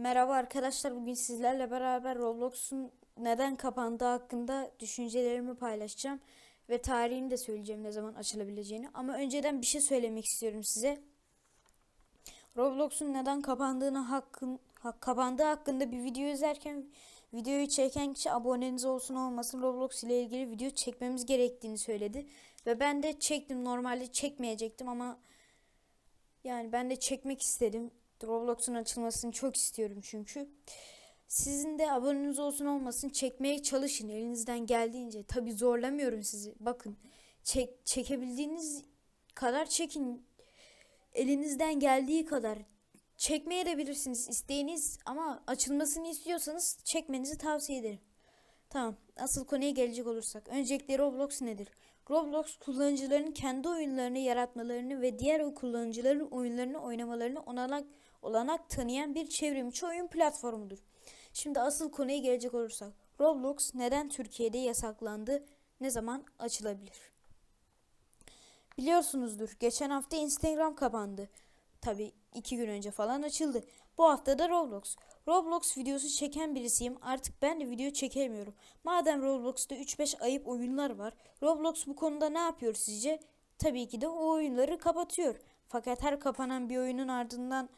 Merhaba arkadaşlar. Bugün sizlerle beraber Roblox'un neden kapandığı hakkında düşüncelerimi paylaşacağım ve tarihini de söyleyeceğim ne zaman açılabileceğini. Ama önceden bir şey söylemek istiyorum size. Roblox'un neden kapandığını hakkın ha- kapandığı hakkında bir video izlerken videoyu çeken kişi aboneniz olsun olmasın Roblox ile ilgili video çekmemiz gerektiğini söyledi ve ben de çektim. Normalde çekmeyecektim ama yani ben de çekmek istedim. Roblox'un açılmasını çok istiyorum çünkü. Sizin de aboneniz olsun olmasın çekmeye çalışın elinizden geldiğince. Tabi zorlamıyorum sizi. Bakın çek, çekebildiğiniz kadar çekin. Elinizden geldiği kadar çekmeye de bilirsiniz isteğiniz ama açılmasını istiyorsanız çekmenizi tavsiye ederim. Tamam asıl konuya gelecek olursak. Öncelikle Roblox nedir? Roblox kullanıcıların kendi oyunlarını yaratmalarını ve diğer kullanıcıların oyunlarını oynamalarını olanak, olanak tanıyan bir çevrimiçi oyun platformudur. Şimdi asıl konuya gelecek olursak. Roblox neden Türkiye'de yasaklandı? Ne zaman açılabilir? Biliyorsunuzdur geçen hafta Instagram kapandı. Tabi iki gün önce falan açıldı. Bu hafta da Roblox. Roblox videosu çeken birisiyim. Artık ben de video çekemiyorum. Madem Roblox'ta 3-5 ayıp oyunlar var. Roblox bu konuda ne yapıyor sizce? Tabii ki de o oyunları kapatıyor. Fakat her kapanan bir oyunun ardından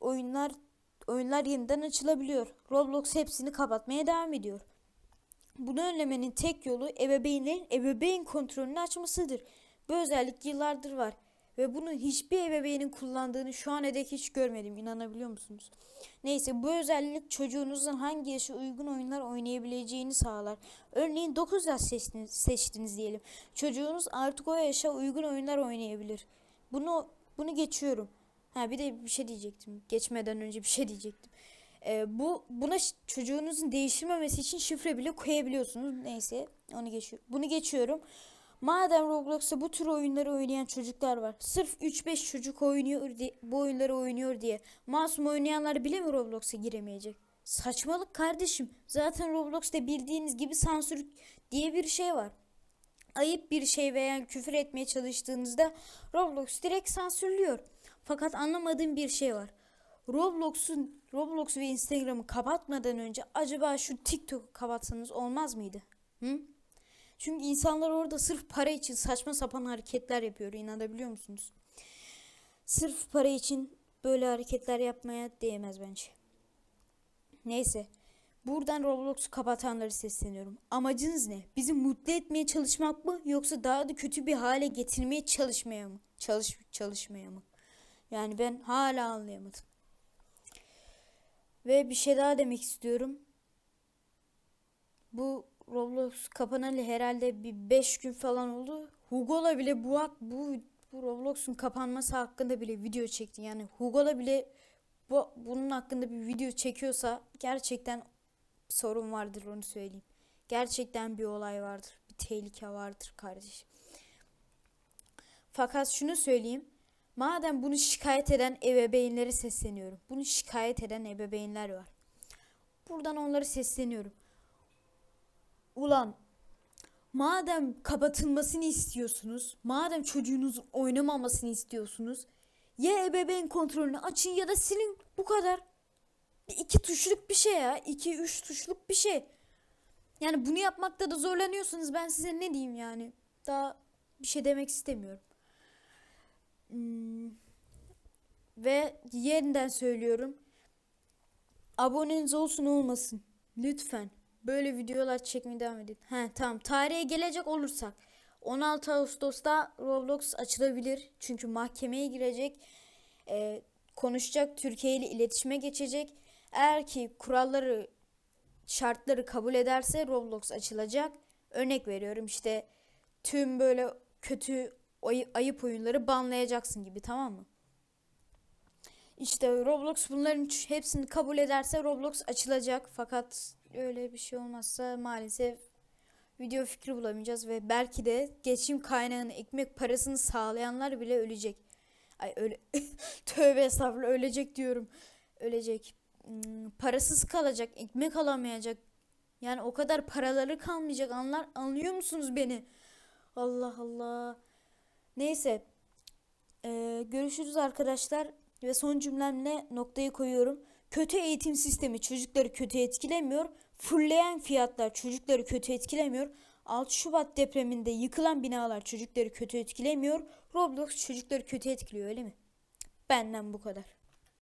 oyunlar oyunlar yeniden açılabiliyor. Roblox hepsini kapatmaya devam ediyor. Bunu önlemenin tek yolu ebeveynlerin ebeveyn kontrolünü açmasıdır. Bu özellik yıllardır var ve bunu hiçbir ebeveynin kullandığını şu an dek hiç görmedim. İnanabiliyor musunuz? Neyse bu özellik çocuğunuzun hangi yaşa uygun oyunlar oynayabileceğini sağlar. Örneğin 9 yaş seçtiniz, seçtiniz diyelim. Çocuğunuz artık o yaşa uygun oyunlar oynayabilir. Bunu bunu geçiyorum. Ha bir de bir şey diyecektim. Geçmeden önce bir şey diyecektim. Ee, bu buna çocuğunuzun değiştirmemesi için şifre bile koyabiliyorsunuz. Neyse onu geçiyorum. Bunu geçiyorum. Madem Roblox'ta bu tür oyunları oynayan çocuklar var. Sırf 3-5 çocuk oynuyor diye, bu oyunları oynuyor diye masum oynayanlar bile mi Roblox'a giremeyecek? Saçmalık kardeşim. Zaten Roblox'ta bildiğiniz gibi sansür diye bir şey var. Ayıp bir şey veya küfür etmeye çalıştığınızda Roblox direkt sansürlüyor. Fakat anlamadığım bir şey var. Roblox'un Roblox ve Instagram'ı kapatmadan önce acaba şu TikTok'u kapatsanız olmaz mıydı? Hı? Çünkü insanlar orada sırf para için saçma sapan hareketler yapıyor. İnanabiliyor musunuz? Sırf para için böyle hareketler yapmaya değmez bence. Neyse. Buradan Roblox'u kapatanları sesleniyorum. Amacınız ne? Bizi mutlu etmeye çalışmak mı yoksa daha da kötü bir hale getirmeye çalışmaya mı? Çalış çalışmaya mı? Yani ben hala anlayamadım. Ve bir şey daha demek istiyorum. Bu Roblox kapanalı herhalde bir 5 gün falan oldu. Hugo'la bile bu bu bu Roblox'un kapanması hakkında bile video çekti. Yani Hugo'la bile bu bunun hakkında bir video çekiyorsa gerçekten sorun vardır onu söyleyeyim. Gerçekten bir olay vardır. Bir tehlike vardır kardeşim. Fakat şunu söyleyeyim. Madem bunu şikayet eden ebeveynlere sesleniyorum. Bunu şikayet eden ebeveynler var. Buradan onlara sesleniyorum. Ulan madem kapatılmasını istiyorsunuz, madem çocuğunuzun oynamamasını istiyorsunuz, ya ebeveyn kontrolünü açın ya da silin. Bu kadar. Bir iki tuşluk bir şey ya. iki üç tuşluk bir şey. Yani bunu yapmakta da zorlanıyorsunuz. Ben size ne diyeyim yani. Daha bir şey demek istemiyorum. Hmm. Ve yeniden söylüyorum. Aboneniz olsun olmasın. Lütfen. Böyle videolar çekmeye devam edin. He tamam. Tarihe gelecek olursak. 16 Ağustos'ta Roblox açılabilir. Çünkü mahkemeye girecek. Ee, konuşacak. Türkiye ile iletişime geçecek. Eğer ki kuralları şartları kabul ederse Roblox açılacak. Örnek veriyorum işte tüm böyle kötü ay- ayıp oyunları banlayacaksın gibi tamam mı? İşte Roblox bunların hepsini kabul ederse Roblox açılacak. Fakat öyle bir şey olmazsa maalesef video fikri bulamayacağız ve belki de geçim kaynağını, ekmek parasını sağlayanlar bile ölecek. Ay öyle tövbe estağfurullah ölecek diyorum. Ölecek. Hmm, parasız kalacak, ekmek alamayacak. Yani o kadar paraları kalmayacak. Anlar anlıyor musunuz beni? Allah Allah. Neyse. Ee, görüşürüz arkadaşlar. Ve son cümlemle noktayı koyuyorum. Kötü eğitim sistemi çocukları kötü etkilemiyor. Fırlayan fiyatlar çocukları kötü etkilemiyor. 6 Şubat depreminde yıkılan binalar çocukları kötü etkilemiyor. Roblox çocukları kötü etkiliyor öyle mi? Benden bu kadar.